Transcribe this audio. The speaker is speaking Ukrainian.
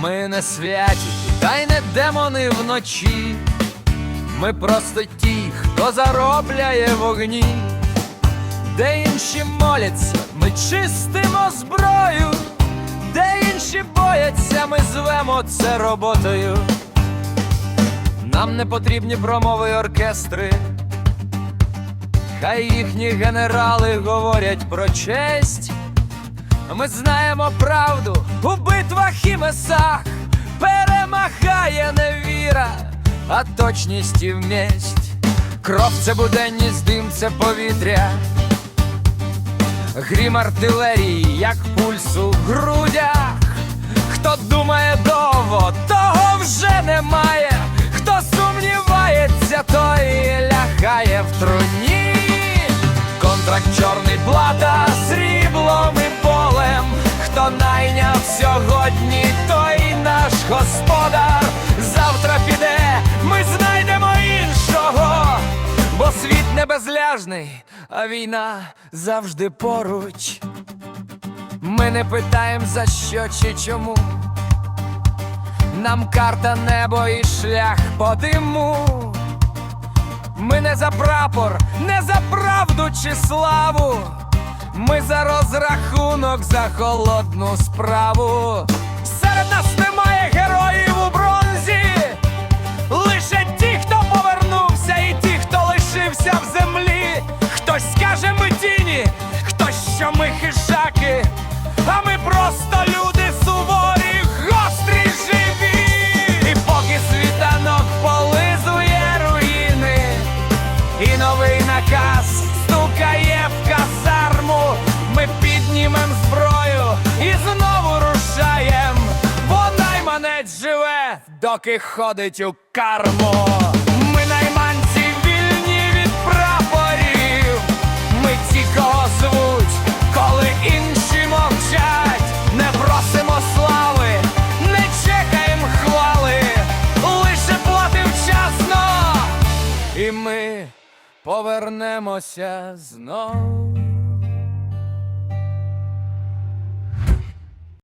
Ми не святі, та й не демони вночі. Ми просто ті, хто заробляє вогні, де інші моляться, ми чистимо зброю, де інші бояться, ми звемо це роботою. Нам не потрібні промови оркестри. Хай їхні генерали говорять про честь. Ми знаємо правду у битвах і месах перемагає невіра, а точність і вмість. Кров це буденність, дим це повітря. Грім артилерії, як пульс у грудях. Хто думає довго, того вже немає. Хто сумнівається, той лягає в труні. Контракт чорний плата найняв сьогодні, той наш господар. Завтра піде, ми знайдемо іншого, бо світ не безляжний, а війна завжди поруч. Ми не питаємо за що чи чому. Нам карта небо і шлях по диму. Ми не за прапор, не за правду чи славу. Ми за розрахунок, за холодну справу. Серед нас немає героїв у бронзі. Лише ті, хто повернувся, і ті, хто лишився в землі. Хтось скаже ми тіні, хтось що ми хижаки, а ми просто люди суворі, гострі, живі. І поки світанок полизує руїни, і новий наказ доки ходить у карму. Ми найманці вільні від прапорів. Ми ті, кого звуть, коли інші мовчать. Не просимо слави, не чекаємо хвали, лише платим вчасно. І ми повернемося знов.